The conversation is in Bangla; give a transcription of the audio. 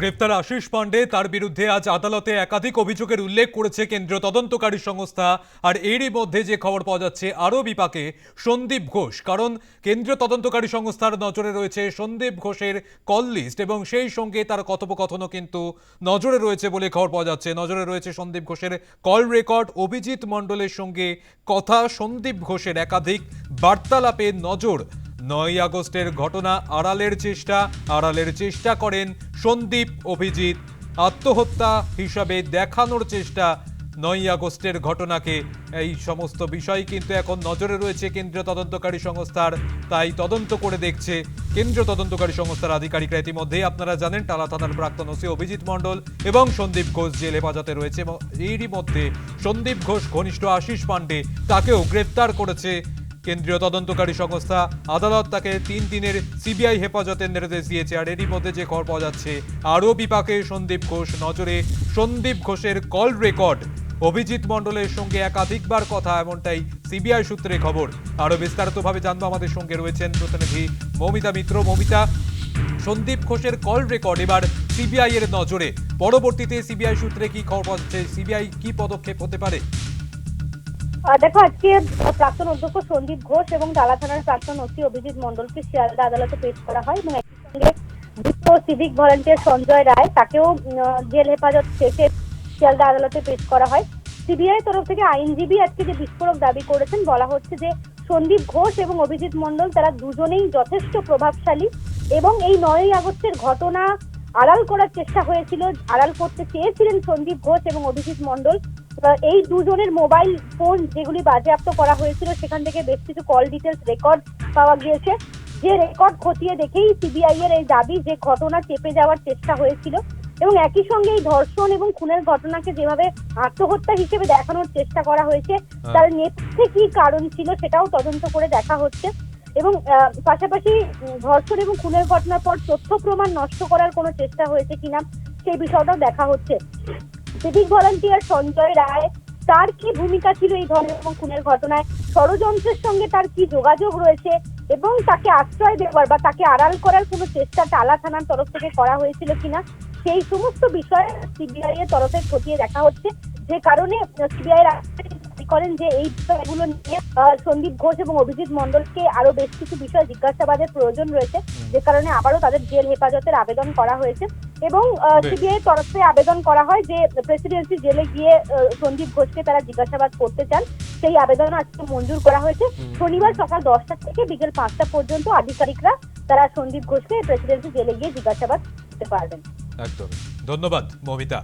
গ্রেপ্তার আশিস পান্ডে তার বিরুদ্ধে আজ আদালতে একাধিক অভিযোগের উল্লেখ করেছে কেন্দ্রীয় তদন্তকারী সংস্থা। আর এরই মধ্যে যে খবর পাওয়া যাচ্ছে, আরও বিপাকে সন্দীপ ঘোষ। কারণ কেন্দ্রীয় তদন্তকারী সংস্থার নজরে রয়েছে সন্দীপ ঘোষের কল লিস্ট এবং সেই সঙ্গে তার কথোপকথনও কিন্তু নজরে রয়েছে বলে খবর পাওয়া যাচ্ছে। নজরে রয়েছে সন্দীপ ঘোষের কল রেকর্ড। অভিজিৎ মণ্ডলের সঙ্গে কথা। সন্দীপ ঘোষের একাধিক বার্তালাপে নজর। নয় আগস্টের ঘটনা, আড়ালের চেষ্টা। আড়ালের চেষ্টা করেন সন্দীপ অভিজিৎ আত্মহত্যা হিসাবে দেখানোর চেষ্টা নয় আগস্টের ঘটনাকে। এই সমস্ত বিষয় কিন্তু এখন নজরে রয়েছে কেন্দ্রীয় তদন্তকারী সংস্থার। তাই তদন্ত করে দেখছে কেন্দ্রীয় তদন্তকারী সংস্থার আধিকারিকরা। ইতিমধ্যেই আপনারা জানেন, টালা থানার প্রাক্তন ওসি অভিজিৎ মণ্ডল এবং সন্দীপ ঘোষ জেল হেফাজতে রয়েছে এবং এরই মধ্যে সন্দীপ ঘোষ, ঘনিষ্ঠ আশিস পান্ডে তাকেও গ্রেপ্তার করেছে কেন্দ্রীয় তদন্তকারী সংস্থা আদালত তাকে তিন দিনের সিবিআই হেফাজতের নির্দেশ দিয়েছে, আর এরই মধ্যে যে খবর পাওয়া যাচ্ছে, আরও বিপাকে সন্দীপ ঘোষ নজরে। সন্দীপ ঘোষের কল রেকর্ড। অভিজিৎ মণ্ডলের সঙ্গে একাধিকবার কথা, এমনটাই সিবিআই সূত্রে খবর। আরও বিস্তারিতভাবে জানব আমাদের সঙ্গে রয়েছেন প্রতিনিধি মৌমিতা মিত্র। মৌমিতা, সন্দীপ ঘোষের কল রেকর্ড এবার সিবিআই এর নজরে। পরবর্তীতে সিবিআই সূত্রে কি খবর পাচ্ছে সিবিআই কি পদক্ষেপ হতে পারে? দেখো আজকে প্রাক্তন অধ্যক্ষ সন্দীপ ঘোষ এবং ডালা থানার প্রাক্তন ওসি অভিজিৎ মণ্ডলকে শিয়ালদা আদালতে পেশ করা হয় এবং একই সঙ্গে দ্বিতীয় সিভিক ভলান্টিয়ার সঞ্জয় রায় তাকেও জেল হেফাজত শেষে শিয়ালদা আদালতে পেশ করা হয়। সিবিআই তরফ থেকে আইনজীবী আজকে যে বিস্ফোরক দাবি করেছেন বলা হচ্ছে যে সন্দীপ ঘোষ এবং অভিজিৎ মণ্ডল তারা দুজনেই যথেষ্ট প্রভাবশালী এবং এই নয়ই আগস্টের ঘটনা আড়াল করার চেষ্টা হয়েছিল আড়াল করতে চেয়েছিলেন সন্দীপ ঘোষ এবং অভিজিৎ মণ্ডল। আহ, এই দুজনের মোবাইল ফোন যেগুলি বাজেয়াপ্ত করা হয়েছিল সেখান থেকে বেশ কিছু কল ডিটেলস রেকর্ড পাওয়া গিয়েছে। যে রেকর্ড খতিয়ে দেখেই সিবিআই এর এই দাবি যে ঘটনা চেপে যাওয়ার চেষ্টা হয়েছিল এবং একই সঙ্গে এই ধর্ষণ এবং খুনের ঘটনাকে যেভাবে আত্মহত্যা হিসেবে দেখানোর চেষ্টা করা হয়েছে তার নেপথ্যে কি কারণ ছিল সেটাও তদন্ত করে দেখা হচ্ছে। এবং পাশাপাশি ধর্ষণ এবং খুনের ঘটনার পর তথ্য প্রমাণ নষ্ট করার কোনো চেষ্টা হয়েছে কিনা সেই বিষয়টাও দেখা হচ্ছে। সিভিক ভলান্টিয়ার সঞ্জয় রায় তার কি ভূমিকা ছিল এই ধরনের এবং খুনের ঘটনায়? ষড়যন্ত্রের সঙ্গে তার কি যোগাযোগ রয়েছে? এবং তাকে আশ্রয় দেওয়ার বা তাকে আড়াল করার কোনো চেষ্টা টালা থানার তরফ থেকে করা হয়েছিল কিনা? সেই সমস্ত বিষয়ে সিবিআই এর তরফে খতিয়ে দেখা হচ্ছে। যে কারণে সিবিআই দাবি করেন যে এই বিষয়গুলো নিয়ে সন্দীপ ঘোষ এবং অভিজিৎ মণ্ডলকে আরও বেশ কিছু বিষয় জিজ্ঞাসাবাদের প্রয়োজন রয়েছে। যে কারণে আবারও তাদের জেল হেফাজতের আবেদন করা হয়েছে। এবং। সিবিআই তরফে আবেদন করা হয় যে প্রেসিডেন্সি জেলে গিয়ে সন্দীপ ঘোষকে তারা জিজ্ঞাসাবাদ করতে চান। সেই আবেদন আজকে মঞ্জুর করা হয়েছে। শনিবার সকাল দশটা থেকে বিকেল পাঁচটা পর্যন্ত আধিকারিকরা তারা সন্দীপ ঘোষকে প্রেসিডেন্সি জেলে গিয়ে জিজ্ঞাসাবাদ করতে পারবেন। একদম। ধন্যবাদ মমিতা।